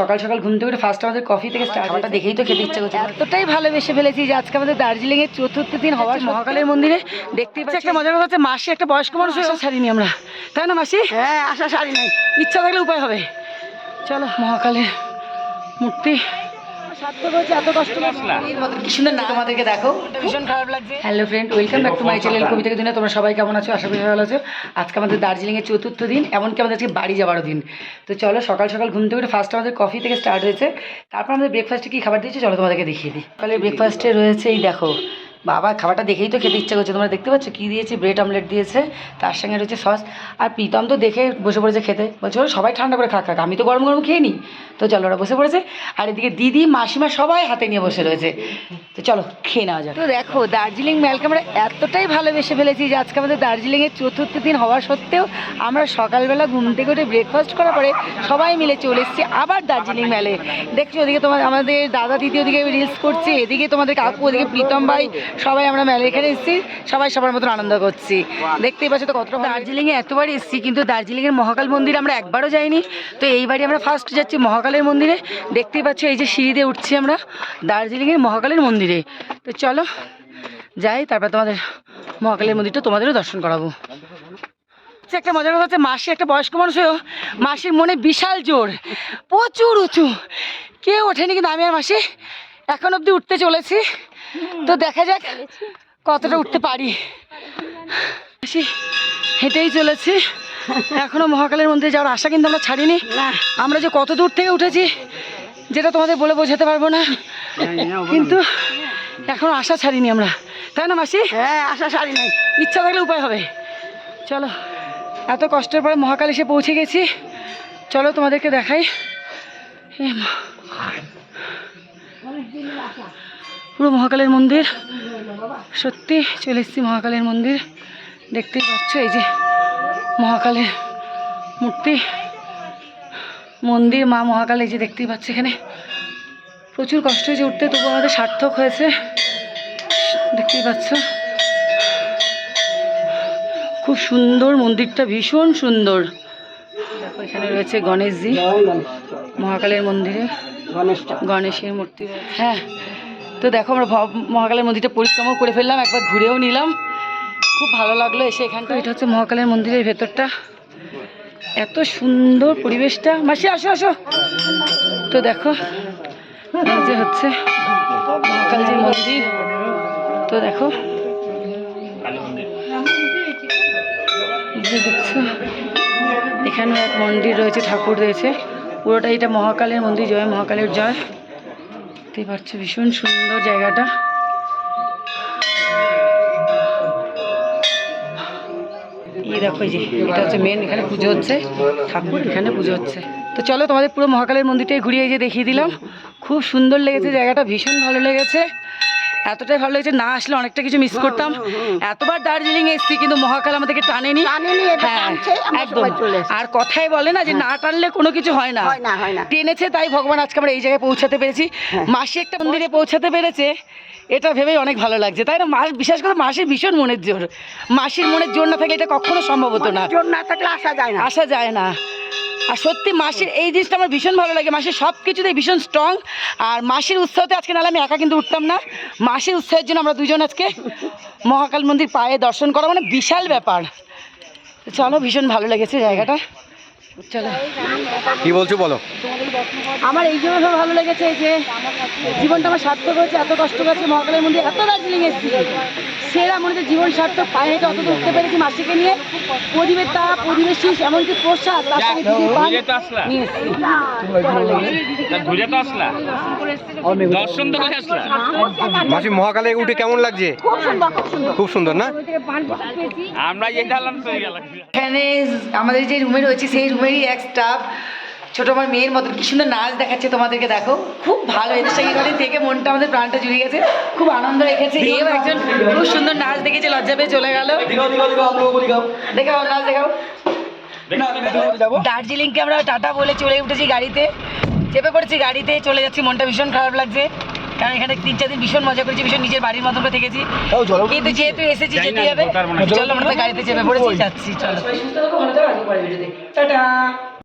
সকাল সকাল ঘুম থেকে উঠে ফার্স্ট আমাদের কফি থেকে স্টার্ট খাবারটা দেখেই তো খেতে ইচ্ছা করছে। এতটাই ভালোবেসে ফেলেছি যে আজকে আমাদের দার্জিলিং এর চতুর্থ দিন হওয়ার মহাকালের মন্দিরে দেখতে পাচ্ছি। একটা মজার কথা হচ্ছে মাসি একটা বয়স্ক মানুষ হয়ে ছাড়িনি আমরা। তাই না মাসি? হ্যাঁ আশা শাড়ি নাই ইচ্ছা থাকলে উপায় হবে। চলো মহাকালের মূর্তি hello friend welcome back to my channel কবিতা দিনে তোমরা সবাই কেমন আছো? আশা করি ভালো আছো। আজকে আমাদের দার্জিলিংয়ের চতুর্থ দিন, এমনকি আমাদের আজকে বাড়ি যাওয়ারও দিন। তো চলো, সকাল সকাল ঘুম থেকে ফার্স্ট আমাদের কফি থেকে স্টার্ট হয়েছে। তারপর আমাদের ব্রেকফাস্টে কী খাবার দিয়েছে? চলো তোমাদেরকে দেখিয়ে দিই। তাহলে ব্রেকফাস্টে রয়েছে এই দেখো বাবা খাবারটা দেখেই তো খেতে ইচ্ছা করছে। তোমরা দেখতে পাচ্ছ কী দিয়েছে? ব্রেড অমলেট দিয়েছে, তার সঙ্গে রয়েছে সস। আর প্রীতম তো দেখে বসে পড়েছে খেতে। বলছে, "ওরা, সবাই ঠান্ডা করে খাক খাক, আমি তো গরম গরম খেয়ে নিই তো চলো, ওরা বসে পড়েছে। আর এদিকে দিদি, মাসিমা সবাই হাতে নিয়ে বসে রয়েছে। তো চলো, খেয়ে নেওয়া যাক। তো দেখো, দার্জিলিং মেলকে আমরা এতটাই ভালোবেসে ফেলেছি যে আজকে আমাদের দার্জিলিংয়ের চতুর্থ দিন হওয়া সত্ত্বেও আমরা সকালবেলা ঘুম থেকে উঠে ব্রেকফাস্ট করার পরে সবাই মিলে চলে এসেছি আবার দার্জিলিং মেলে। দেখছ, ওদিকে তোমার আমাদের দাদা, দিদি ওদিকে রিলস করছে, এদিকে তোমাদের কাকু, ওদিকে প্রীতম ভাই সবাই আমরা মেলে এখানে এসেছি, সবাই সবার মতন আনন্দ করছি। দেখতেই পাচ্ছ তো কতটা দার্জিলিংয়ে এতবার এসেছি, কিন্তু দার্জিলিংয়ের মহাকাল মন্দির আমরা একবারও যাইনি। তো এইবারই আমরা ফার্স্ট যাচ্ছি মহাকালের মন্দিরে। দেখতেই পাচ্ছি এই যে সিঁড়ি দিয়ে উঠছি আমরা দার্জিলিংয়ের মহাকালের মন্দিরে। তো চলো যাই, তারপর তোমাদের মহাকালের মন্দিরটা তোমাদেরও দর্শন করাবো। হচ্ছে একটা মজার কথা হচ্ছে, মাসি একটা বয়স্ক মানুষ হয়েও মাসির মনে বিশাল জোর, প্রচুর উঁচু। কেউ ওঠেনি কিন্তু আমি আর মাসি এখন অবধি উঠতে চলেছি। তো দেখা যাক কতটা উঠতে পারি। হেঁটেই চলেছি। এখনও মহাকালের মন্দিরে যাওয়ার আশা কিন্তু আমরা ছাড়িনি। আমরা যে কত দূর থেকে উঠেছি যেটা তোমাদের বলে বোঝাতে পারব না। কিন্তু এখনও আশা ছাড়িনি আমরা। তাই না মাসি? হ্যাঁ আশা শাড়ি নাই ইচ্ছা থাকলে উপায় হবে। চলো এত কষ্টের পরে মহাকাল এসে পৌঁছে গেছি। চলো তোমাদেরকে দেখাই। পুরো মহাকালের মন্দির। সত্যি চলে এসেছি মহাকালের মন্দির। দেখতেই পাচ্ছ এই যে মহাকালের মূর্তি। মন্দির মা মহাকাল এই যে দেখতেই পাচ্ছ এখানে। প্রচুর কষ্ট হয়েছে উঠতে তবু আমাদের সার্থক হয়েছে। দেখতেই পাচ্ছ। খুব সুন্দর মন্দিরটা ভীষণ সুন্দর। দেখো এখানে রয়েছে গণেশজি। মহাকালের মন্দিরে। গণেশের মূর্তি হ্যাঁ। তো দেখো আমরা মহাকালের মন্দিরটা পরিক্রমাও করে ফেললাম, একবার ঘুরেও নিলাম। খুব ভালো লাগল এসে এখানটা। এটা হচ্ছে মহাকালের মন্দিরের ভেতরটা। এত সুন্দর পরিবেশটা। মাসি, আসো আসো। তো দেখো যে হচ্ছে মহাকাল যে মন্দির। তো দেখো এখানে এক মন্দির রয়েছে, ঠাকুর রয়েছে। পুরোটা এটা মহাকালের মন্দির, জয় মহাকালের জয়। দেখতে পাচ্ছ, ভীষণ সুন্দর জায়গাটা। এই দেখো যে, এটা হচ্ছে মেন এখানে পুজো হচ্ছে। ঠাকুর এখানে পুজো হচ্ছে। তো চলো, তোমাদের পুরো মহাকালের মন্দিরটাই ঘুরিয়ে যে দেখিয়ে দিলাম। খুব সুন্দর লেগেছে জায়গাটা, ভীষণ ভালো লেগেছে। এতটাই ভালো লেগেছে না আসলে অনেকটা কিছু মিস করতাম। এতবার দার্জিলিং এসেছি কিন্তু মহাকাল আমাদেরকে টানেনি। হ্যাঁ একদম। আর কথাই বলে না যে না টানলে কোনো কিছু হয় না। হয় হয় না। টেনেছে তাই ভগবান আজকে আমরা এই জায়গায় পৌঁছাতে পেরেছি। হ্যাঁ। মাসি একটা মন্দিরে পৌঁছাতে পেরেছে এটা ভেবেই অনেক ভালো লাগছে তাই না? মাস বিশেষ করে মাসির ভীষণ মনের জোর। মাসির মনের জোর না থাকলে এটা কখনো সম্ভব হতো না। জোর না থাকলে আসা যায় না। আসা যায় না। আর সত্যি মাসির এই জিনিসটা আমার ভীষণ ভালো লাগে। মাসির সব কিছুতেই ভীষণ স্ট্রং আর মাসির উৎসাহতে আজকে নাহলে আমি একা কিন্তু উঠতাম না। মাসির উৎসাহের জন্য আমরা দুজন আজকে মহাকাল মন্দির পায়ে দর্শন করা মানে বিশাল ব্যাপার। চলো, ভীষণ ভালো লেগেছে জায়গাটা। চলো। কি বলছো বলো? আমার এই জন্য সব ভালো লেগেছে যে জীবনটা আমার সার্থক হয়েছে এত কষ্ট করেছে মহাকালের মন্দির এত দার্জিলিং এসেছি। সেরা মনে হচ্ছে জীবন সার্থক পায়ে হেঁটে অত উঠতে পেরেছি মাসিকে নিয়ে। প্রদীপের তাপ প্রদীপের শীষ এমনকি প্রসাদ তার সঙ্গে পান নিয়ে তো তো মাসি মহাকালে উঠে কেমন লাগছে? খুব সুন্দর না? আমরা তো এখানে আমাদের যে রুমে রয়েছে সেই রুমেরই এক স্টাফ ছোট আমার মেয়ের মতন কি সুন্দর নাচ দেখাচ্ছে তোমাদেরকে দেখো। খুব ভালো এদের সঙ্গে এখানে থেকে মনটা আমাদের প্রাণটা জুড়ে গেছে। খুব আনন্দ রেখেছে। এও একজন খুব সুন্দর নাচ দেখেছে লজ্জা পেয়ে চলে গেল। দেখাও নাচ দেখাও। দার্জিলিংকে আমরা টাটা বলে চলে উঠেছি গাড়িতে। চেপে পড়েছি গাড়িতে চলে যাচ্ছি মনটা ভীষণ খারাপ লাগছে। কারণ এখানে তিন চার দিন ভীষণ মজা করেছি ভীষণ নিজের বাড়ির মতন করে থেকেছি। কিন্তু যেহেতু এসেছি যেতে হবে। মনে হয়। চলো আমরা গাড়িতে চেপে পড়েছি যাচ্ছি চলো। টাটা।